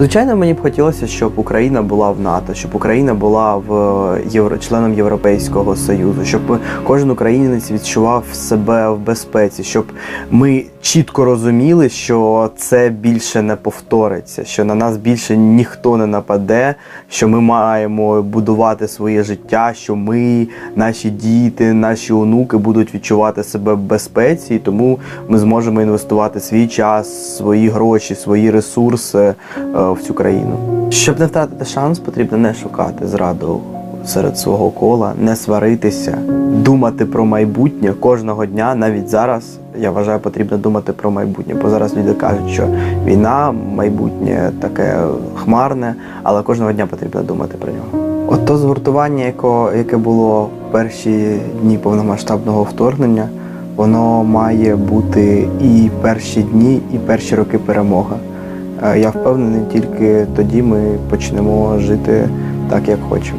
Звичайно, мені б хотілося, щоб Україна була в НАТО, щоб Україна була в євро членом Європейського Союзу, щоб кожен українець відчував себе в безпеці, щоб ми чітко розуміли, що це більше не повториться, що на нас більше ніхто не нападе, що ми маємо будувати своє життя, що ми, наші діти, наші онуки будуть відчувати себе в безпеці, і тому ми зможемо інвестувати свій час, свої гроші, свої ресурси е, в цю країну. Щоб не втратити шанс, потрібно не шукати зраду серед свого кола, не сваритися, думати про майбутнє кожного дня, навіть зараз. Я вважаю, потрібно думати про майбутнє, бо зараз люди кажуть, що війна, майбутнє таке хмарне, але кожного дня потрібно думати про нього. От то згуртування, яке було в перші дні повномасштабного вторгнення, воно має бути і перші дні, і перші роки перемоги. Е, Я впевнений, тільки тоді ми почнемо жити так, як хочемо.